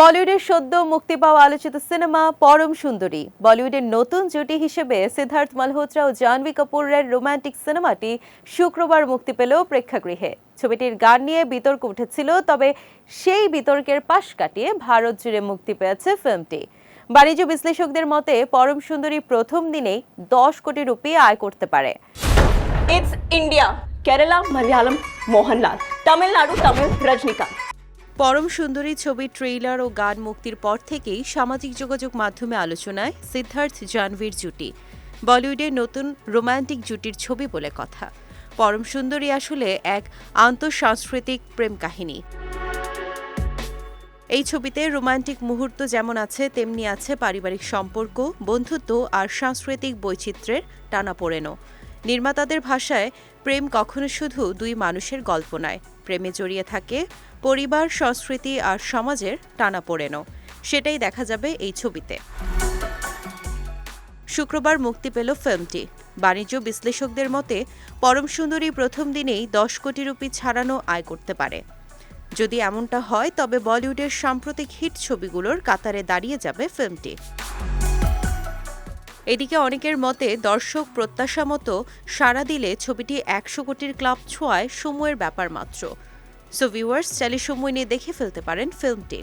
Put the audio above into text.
বলিউডের সদ্য মুক্তি পাওয়া আলোচিত সিনেমা পরম সুন্দরী। বলিউডের নতুন জুটি হিসেবে সিদ্ধার্থ মালহোত্রা ও জাহ্নবী কাপুরের রোমান্টিক সিনেমাটি শুক্রবার মুক্তি পেল প্রেক্ষাগৃহে। ছবিটির গান নিয়ে বিতর্ক উঠেছিল তবে সেই বিতর্কের পাশ কাটিয়ে ভারত জুড়ে মুক্তি পেয়েছে ফিল্মটি। বাণিজ্য বিশ্লেষকদের মতে পরম সুন্দরী প্রথম দিনেই দশ কোটি রুপি আয় করতে পারে। India, Kerala, Malayalam, Mohanlal, Tamil Nadu, Tamil, Rajnikant. পরম সুন্দরী ছবির ট্রেইলার ও গান মুক্তির পর থেকেই সামাজিক যোগাযোগ মাধ্যমে আলোচনায় সিদ্ধার্থ জাহ্নবীর জুটি। বলিউডের নতুন রোমান্টিক জুটির ছবি বলে কথা। পরম সুন্দরী আসলে এক আন্তঃসাংস্কৃতিক প্রেম কাহিনী। এই ছবিতে রোমান্টিক মুহূর্ত যেমন আছে, তেমনি আছে পারিবারিক সম্পর্ক, বন্ধুত্ব আর সাংস্কৃতিক বৈচিত্র্যের টানাপোড়েনও। নির্মাতাদের ভাষায় প্রেম কখনো শুধু দুই মানুষের গল্প নয়, প্রেমে জড়িয়ে থাকে পরিবার, সংস্কৃতি আর সমাজের টানা টানাপোড়েনও সেটাই দেখা যাবে এই ছবিতে। শুক্রবার মুক্তি পেল ফিল্মটি। বাণিজ্য বিশ্লেষকদের মতে, পরম সুন্দরী প্রথম দিনেই দশ কোটি রুপি ছাড়ানো আয় করতে পারে। যদি এমনটা হয়, তবে বলিউডের সাম্প্রতিক হিট ছবিগুলোর কাতারে দাঁড়িয়ে যাবে ফিল্মটি। এদিকে অনেকের মতে দর্শক প্রত্যাশা মতো সাড়া দিলে ছবিটি একশো কোটির ক্লাব ছোঁয়ায় সময়ের ব্যাপার মাত্র। সো ভিউয়ার্স চাইলে সময় নিয়ে দেখে ফেলতে পারেন ফিল্মটি